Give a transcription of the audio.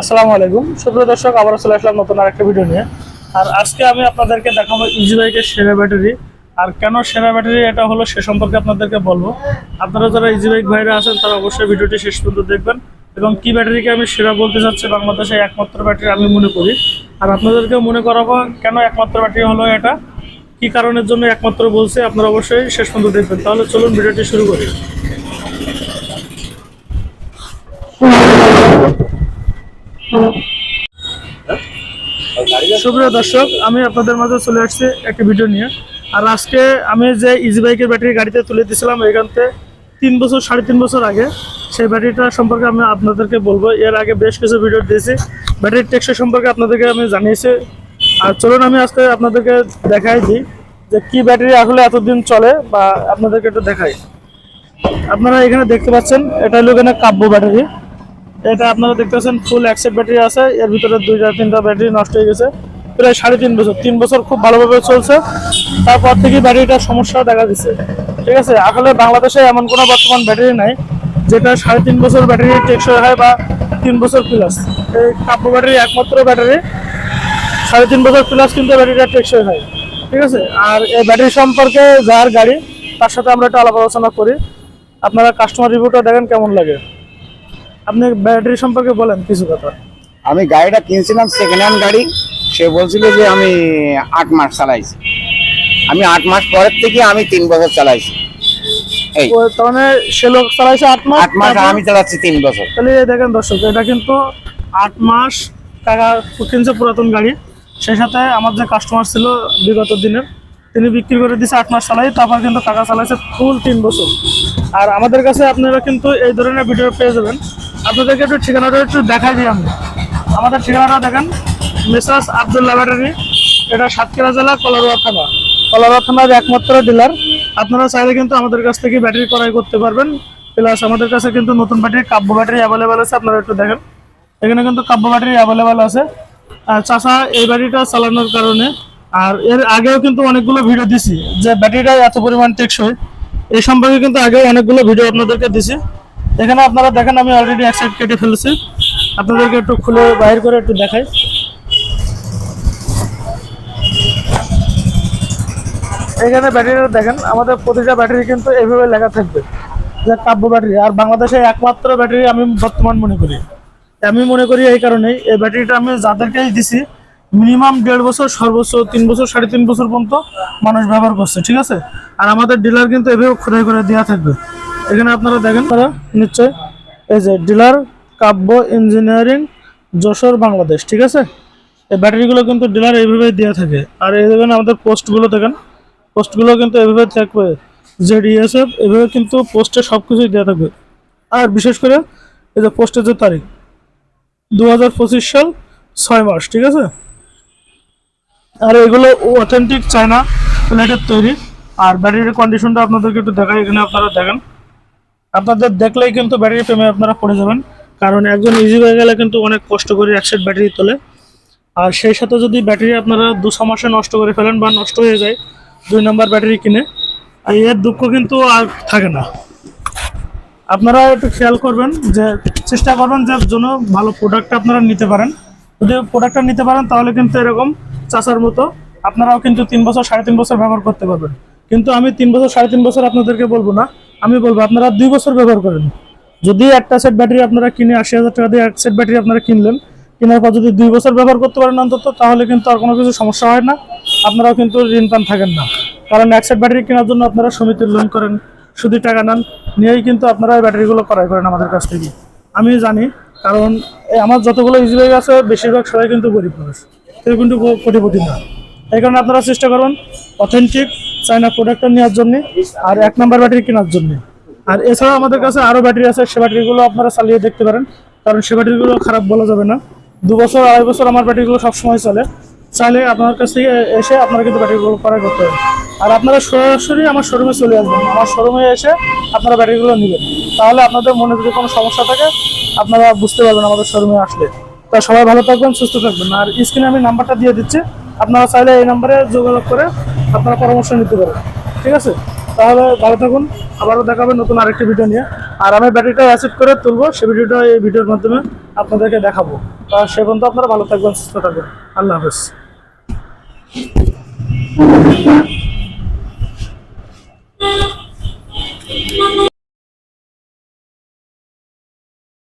আসসালামু আলাইকুম। সুপ্রিয় দর্শক আবার চলে আসলাম নতুন আরেকটা ভিডিও নিয়ে। আর আজকে আমি আপনাদেরকে দেখাবো ইজি বাইকের সেরা ব্যাটারি। আর কেন সেরা ব্যাটারি, এটা হলো সে সম্পর্কে আপনাদেরকে বলব। আপনারা যারা ইজি বাইক ভাইরা আছেন, তারা অবশ্যই ভিডিওটি শেষ পর্যন্ত দেখবেন। এবং কি ব্যাটারিকে আমি সেরা বলতে চাচ্ছি, বাংলাদেশে একমাত্র ব্যাটারি আমি মনে করি। আর আপনাদেরকে মনে করাবো, কেন একমাত্র ব্যাটারি হলো এটা? কি কারণের জন্য একমাত্র বলছে, আপনারা অবশ্যই শেষ পর্যন্ত দেখবেন। তাহলে চলুন ভিডিওটি শুরু করি। সুপ্রিয় দর্শক, আমি আপনাদের মাঝে চলে আসছি একটা ভিডিও নিয়ে। আর আজকে আমি যে ইজি বাইকের ব্যাটারি গাড়িতে তুলে দিয়েছিলাম এখান থেকে তিন বছর, সাড়ে তিন বছর আগে, সেই ব্যাটারিটা সম্পর্কে আমি আপনাদেরকে বলব। এর আগে বেশ কিছু ভিডিও দিয়েছি। ব্যাটারির টেক্সচার সম্পর্কে আপনাদেরকে আমি জানিয়েছি। আর চলুন, আমি আজকে আপনাদেরকে দেখাই দিই যে কি ব্যাটারি আসলে এতদিন চলে বা আপনাদেরকে একটু দেখাই। আপনারা এখানে দেখতে পাচ্ছেন, এটা হলো এখানে কাব্য ব্যাটারি এটা আপনারা দেখতে পাচ্ছেন ফুল অ্যাক্সেট ব্যাটারি আছে। এর ভিতরে দুইটা, তিনটা ব্যাটারি নষ্ট হয়ে গেছে। প্রায় সাড়ে তিন বছর তিন বছর খুব ভালোভাবে চলছে। তারপর থেকে ব্যাটারিটার সমস্যা দেখা দিচ্ছে। ঠিক আছে? আসলে বাংলাদেশে এমন কোনো বর্তমান ব্যাটারি নাই, যেটা সাড়ে তিন বছর ব্যাটারি টেকসই হয় বা তিন বছর প্লাস এই কাব্য ব্যাটারি একমাত্র ব্যাটারি সাড়ে তিন বছর প্লাস কিন্তু ব্যাটারিটা টেকসই হয়। ঠিক আছে? আর এই ব্যাটারি সম্পর্কে যার গাড়ি, তার সাথে আমরা একটু আলাপ আলোচনা করি। আপনারা কাস্টমার রিভিউটা দেখেন কেমন লাগে। আপনি ব্যাটারি সম্পর্কে বলেন কিছু কথা। আমি গাড়িটা কিনছিলাম সেকেন্ড হ্যান্ড গাড়ি। সে বলছিল যে আমি আট মাস চালাইছি। আমি আট মাস পরের থেকে আমি তিন বছর চালাইছি। এই। মানে সে লোক চালাইছে আট মাস? আট মাস আমি চালাচ্ছি তিন বছর। তাহলে দেখেন দর্শক এটা কিন্তু আট মাস টাকা কিনছে পুরাতন গাড়ি। সেই সাথে আমার যে কাস্টমার ছিল বিগত দিনের তিনি বিক্রি করে দিয়েছে আট মাস চালাই তারপর কিন্তু টাকা চালাইছে ফুল তিন বছর। আর আমাদের কাছে আপনারা কিন্তু এই ধরনের ভিডিও পেয়ে যাবেন। আপনাদেরকে একটু ঠিকানাটা একটু দেখাই দিই আমি। আমাদের ঠিকানাটা দেখেন, মেসাস আবদুল্লা ব্যাটারি এটা সাতক্ষীরা জেলা কলারোয়া থানা। কলারোয়া থানার একমাত্র ডিলার। আপনারা চাইলে কিন্তু আমাদের কাছ থেকে ব্যাটারি ক্রয় করতে পারবেন। প্লাস আমাদের কাছে কিন্তু নতুন ব্যাটারি, কাব্য ব্যাটারি অ্যাভেলেবেল আছে, আপনারা একটু দেখেন। এখানে কিন্তু কাব্য ব্যাটারি অ্যাভেলেবেল আছে। আর চাষা এই ব্যাটারিটা চালানোর কারণে, আর এর আগেও কিন্তু অনেকগুলো ভিডিও দিছি, যে ব্যাটারিটা এত পরিমাণ টেকসই। এই সম্পর্কে কিন্তু আগেও অনেকগুলো ভিডিও আপনাদেরকে দিছি। এখানে আপনারা দেখেন, আমি অলরেডি এক সাইড কেটে ফেলেছি। আপনাদেরকে একটু খুলে বাইর করে একটু দেখাই। এখানে ব্যাটারিটা দেখেন, আমাদের প্রতিটা ব্যাটারি কিন্তু এইভাবে লেখা থাকবে। যে কাব্য ব্যাটারি আর বাংলাদেশে একমাত্র ব্যাটারি আমি বর্তমান মনে করি। আমি মনে করি এই কারণেই, এই ব্যাটারিটা আমি যাদেরকেই দিছি মিনিমাম দেড় বছর, সর্বোচ্চ তিন বছর, সাড়ে তিন বছর পর্যন্ত মানুষ ব্যবহার করছে, ঠিক আছে? আর আমাদের ডিলার কিন্তু এভাবে খোদাই করে দেওয়া থাকবে। এখানে আপনারা দেখেন তারা নিশ্চয় এই যে ডিলার কাব্য ইঞ্জিনিয়ারিং যশোর, বাংলাদেশ, ঠিক আছে? এই ব্যাটারিগুলো কিন্তু ডিলার এইভাবে দেওয়া থাকে। আর এই দেখেন আমাদের পোস্টগুলো দেখেন। পোস্টগুলো কিন্তু এভাবে থাকবে। জেড ইএসএফ এভাবে কিন্তু পোস্টে সব কিছুই দেওয়া থাকবে। আর বিশেষ করে এই যে পোস্টের যে তারিখ দু হাজার পঁচিশ সাল, ছয় মাস ঠিক আছে? আর এগুলো অথেন্টিক চায়না প্লেটের তৈরি। আর ব্যাটারির কন্ডিশনটা আপনাদেরকে একটু দেখাই, এখানে আপনারা দেখেন। আপনাদের দেখলেই কিন্তু ব্যাটারি প্রেমে আপনারা পড়ে যাবেন। কারণ একজন ইজি হয়ে গেলে কিন্তু অনেক কষ্ট করে এক সেট ব্যাটারি তোলে। আর সেই সাথে যদি ব্যাটারি আপনারা দু ছ মাসে নষ্ট করে ফেলেন বা নষ্ট হয়ে যায়, দুই নম্বর ব্যাটারি কিনে, আর এর দুঃখ কিন্তু আর থাকে না। আপনারা একটু খেয়াল করবেন যে, চেষ্টা করবেন যে জন্য ভালো প্রোডাক্টটা আপনারা নিতে পারেন। যদি প্রোডাক্টটা নিতে পারেন, তাহলে কিন্তু এরকম চাষার মতো আপনারাও কিন্তু তিন বছর, সাড়ে তিন বছর ব্যবহার করতে পারবেন। কিন্তু আমি তিন বছর, সাড়ে তিন বছর আপনাদেরকে বলব না। আমি বলব, আপনারা দুই বছর ব্যবহার করেন। যদি একটা সেট ব্যাটারি আপনারা কিনে আশি হাজার টাকা দিয়ে এক সেট ব্যাটারি আপনারা কিনলেন, কেনার পর যদি দুই বছর ব্যবহার করতে পারেন অন্তত, তাহলে কিন্তু আর কোনো কিছু সমস্যা হয় না। আপনারাও কিন্তু ঋণ পান, থাকেন না। কারণ এক সেট ব্যাটারি কেনার জন্য আপনারা সমিতির লোন করেন শুধু টাকা নেন, নিয়েই কিন্তু আপনারা এই ব্যাটারিগুলো ক্রয় করেন আমাদের কাছ থেকে। আমি জানি, কারণ আমার যতগুলো ইজি বাইক আছে, বেশিরভাগ সবাই কিন্তু গরিব মানুষ। কেউ কিন্তু কোটিপতি না। এই কারণে আপনারা চেষ্টা করুন অথেন্টিক চাইনা প্রোডাক্টটা নেওয়ার জন্য আর এক নাম্বার ব্যাটারি কেনার জন্য। আর এছাড়া আমাদের কাছে আরও ব্যাটারি আছে, সে ব্যাটারিগুলো আপনারা চালিয়ে দেখতে পারেন। কারণ সে ব্যাটারিগুলো খারাপ বলা যাবে না। দু বছর, আড়াই বছর আমার ব্যাটারিগুলো সবসময় চলে। চাইলে আপনার কাছ থেকে এসে আপনারা কিন্তু ব্যাটারিগুলো ক্রয় করতে পারেন। আর আপনারা সরাসরি আমার শোরুমে চলে আসবেন। আমার শোরুমে এসে আপনারা ব্যাটারিগুলো নেবেন। তাহলে আপনাদের মনে যদি কোনো সমস্যা থাকে, আপনারা বুঝতে পারবেন আমাদের শোরুমে আসলে। তা সবাই ভালো থাকবেন, সুস্থ থাকবেন। আর স্ক্রিনে আমি নাম্বারটা দিয়ে দিচ্ছি। আপনারা চাইলে এই নাম্বারে যোগাযোগ করে আপনারা পরামর্শ নিতে পারেন। ঠিক আছে? তাহলে ভালো থাকুন। আবারও দেখাবে নতুন আরেকটি ভিডিও নিয়ে। আর আমি ব্যাটারিটা অ্যাসেপ্ট করে তুলবো, সে ভিডিওটা এই ভিডিওর মাধ্যমে আপনাদেরকে দেখাবো। তা সে পর্যন্ত আপনারা ভালো থাকবেন, সুস্থ থাকবেন। আল্লাহ হাফেজ।